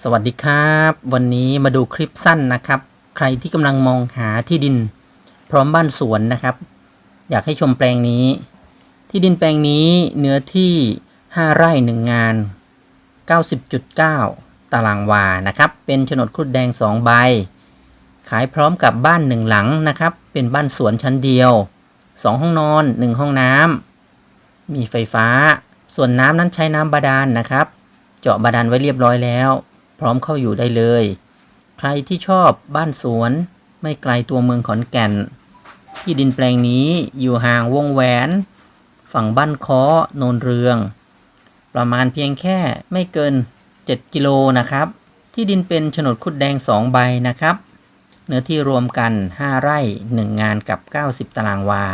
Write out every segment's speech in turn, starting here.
สวัสดีครับ วันนี้มาดูคลิปสั้นนะครับ ใครที่กำลังมองหาที่ดิน พร้อมบ้านสวนนะครับ อยากให้ชมแปลงนี้ ที่ดินแปลงนี้เนื้อที่ 5 ไร่ 1 งาน 90.9 ตารางวานะครับ เป็นโฉนดครุฑแดง 2 ใบ ขายพร้อมกับบ้าน1หลังนะครับ เป็นบ้านสวนชั้นเดียว 2 ห้องนอน 1 ห้องน้ำมีไฟฟ้า ส่วนน้ำนั้นใช้น้ำบาดาลนะครับ เจาะบาดาลไว้เรียบร้อยแล้ว ร้อมเข้าอยู่ได้เลย ใครที่ชอบบ้านสวน ไม่ไกลตัวเมืองขอนแก่น ที่ดินแปลงนี้อยู่ห่างวงแหวน ฝั่งบ้านค้อโนนเรือง ประมาณเพียงแค่ไม่เกิน 7 กิโลนะครับ ที่ดินเป็นโฉนดคุดแดง 2 ใบนะครับ เนื้อที่รวมกัน 5 ไร่ 1 งานกับ 90 ตารางวา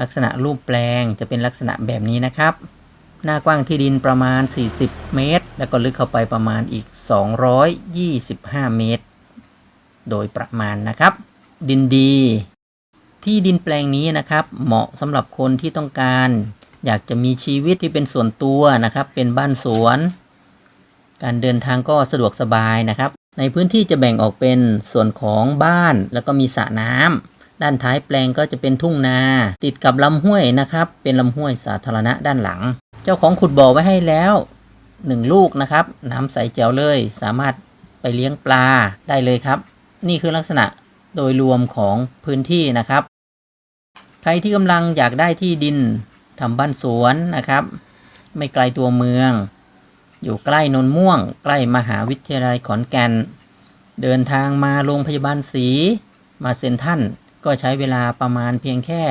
ลักษณะรูปแปลงจะเป็นลักษณะแบบนี้นะครับ หน้ากว้างที่ดินประมาณ 40 เมตร แล้วก็ลึกเข้าไปประมาณอีก 225 เมตร โดยประมาณนะครับ ดินดี ที่ดินแปลงนี้นะครับ เหมาะสำหรับคนที่ต้องการ อยากจะมีชีวิตที่เป็นส่วนตัวนะครับ เป็นบ้านสวน การเดินทางก็สะดวกสบายนะครับ ในพื้นที่จะแบ่งออกเป็นส่วนของบ้านแล้วก็มีสระน้ำด้านท้ายแปลงก็จะเป็นทุ่งนา ติดกับลำห้วยนะครับ เป็นลำห้วยสาธารณะด้านหลัง เจ้าของขุดบ่อไว้ให้แล้วหนึ่งลูกนะครับ น้ำใสแจ๋วเลย สามารถไปเลี้ยงปลาได้เลยครับ นี่คือลักษณะโดยรวมของพื้นที่นะครับ ใครที่กำลังอยากได้ที่ดินทำบ้านสวนนะครับ ไม่ไกลตัวเมือง อยู่ใกล้นนม่วง ใกล้มหาวิทยาลัยขอนแก่น เดินทางมาโรงพยาบาลศรีมาเซ็นทรันก็ใช้เวลาประมาณเพียงแค่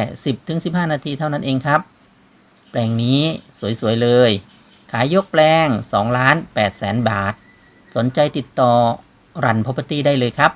10-15 นาทีเท่านั้นเองครับ ลงนี้สวยๆเลย ขายยกแปลง2ล้าน8แสนบาท สนใจติดต่อรัน property ได้เลยครับ